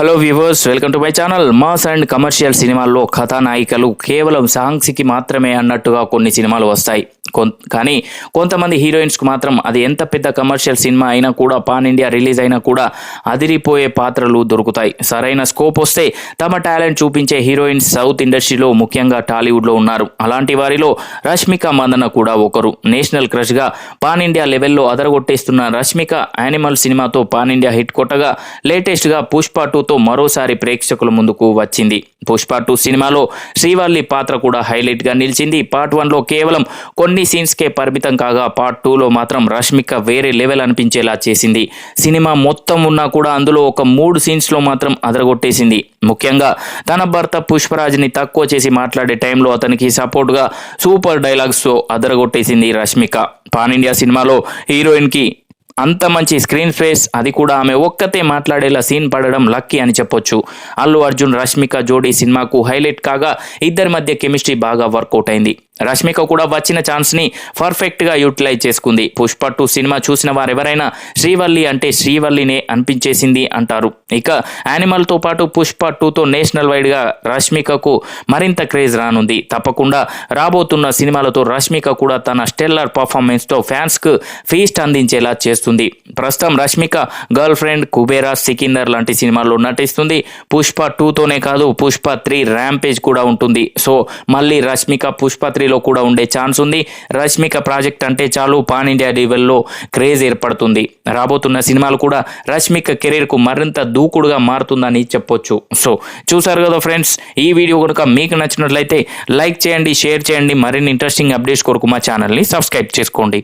Hello viewers welcome to my channel mass and commercial సినిమాల్లో కథానాయికలు కేవలం సాంగ్స్కి మాత్రమే అన్నట్టుగా కొన్ని సినిమాలు వస్తాయి. కానీ కొంతమంది హీరోయిన్స్కి మాత్రం అది ఎంత పెద్ద కమర్షియల్ సినిమా అయినా కూడా పాన్ ఇండియా రిలీజ్ అయినా కూడా అదిరిపోయే పాత్రలు దొరుకుతాయి. సరైన స్కోప్ వస్తే తమ టాలెంట్ చూపించే హీరోయిన్స్ సౌత్ ఇండస్ట్రీలో ముఖ్యంగా టాలీవుడ్లో ఉన్నారు. అలాంటి వారిలో రష్మిక మందన కూడా ఒకరు. నేషనల్ క్రష్గా పాన్ ఇండియా లెవెల్లో అదరగొట్టేస్తున్న రష్మిక యానిమల్ సినిమాతో పాన్ ఇండియా హిట్ కొట్టగా లేటెస్ట్గా పుష్ప టూతో మరోసారి ప్రేక్షకుల ముందుకు వచ్చింది. పుష్ప టూ సినిమాలో శ్రీవల్లి పాత్ర కూడా హైలైట్గా నిలిచింది. పార్ట్ వన్లో కేవలం కొన్ని సీన్స్కే పరిమితం కాగా పార్ట్ టూలో మాత్రం రష్మిక వేరే లెవెల్ అనిపించేలా చేసింది. సినిమా మొత్తం ఉన్నా కూడా అందులో ఒక మూడు సీన్స్లో మాత్రం అదరగొట్టేసింది. ముఖ్యంగా తన భర్త పుష్పరాజ్ని తక్కువ చేసి మాట్లాడే టైంలో అతనికి సపోర్ట్గా సూపర్ డైలాగ్స్తో అదరగొట్టేసింది రష్మిక. పాన్ ఇండియా సినిమాలో హీరోయిన్కి అంత మంచి స్క్రీన్ స్పేస్ అది కూడా ఆమె ఒక్కతే మాట్లాడేలా సీన్ పడడం లక్కీ అని చెప్పొచ్చు. అల్లు అర్జున్ రష్మిక జోడీ సినిమాకు హైలైట్ కాగా ఇద్దరి మధ్య కెమిస్ట్రీ బాగా వర్కౌట్ అయింది. రష్మిక కూడా వచ్చిన ఛాన్స్ని పర్ఫెక్ట్గా యూటిలైజ్ చేసుకుంది. పుష్ప టూ సినిమా చూసిన వారు ఎవరైనా శ్రీవల్లి అంటే శ్రీవల్లినే అనిపించేసింది అంటారు. ఇక యానిమల్తో పాటు పుష్ప టూతో నేషనల్ వైడ్గా రష్మికకు మరింత క్రేజ్ రానుంది. తప్పకుండా రాబోతున్న సినిమాలతో రష్మిక కూడా తన స్టెల్లర్ పర్ఫార్మెన్స్తో ఫ్యాన్స్కు ఫీస్ట్ అందించేలా చేస్తుంది. ప్రస్తుతం రష్మిక గర్ల్ ఫ్రెండ్ కుబేరా సికిందర్ లాంటి సినిమాల్లో నటిస్తుంది. పుష్ప టూతోనే కాదు పుష్ప త్రీ ర్యాంపేజ్ కూడా ఉంటుంది. సో మళ్ళీ రష్మిక పుష్ప త్రీ త్రీలో కూడా ఉండే ఛాన్స్ ఉంది. రష్మిక ప్రాజెక్ట్ అంటే చాలు పాన్ ఇండియా లెవెల్లో క్రేజ్ ఏర్పడుతుంది. రాబోతున్న సినిమాలు కూడా రష్మిక కెరీర్కు మరింత దూకుడుగా మారుతుందని చెప్పొచ్చు. సో చూసారు కదా ఫ్రెండ్స్ ఈ వీడియో కనుక మీకు నచ్చినట్లయితే లైక్ చేయండి షేర్ చేయండి. మరిన్ని ఇంట్రెస్టింగ్ అప్డేట్స్ కొరకు మా ఛానల్ని సబ్స్క్రైబ్ చేసుకోండి.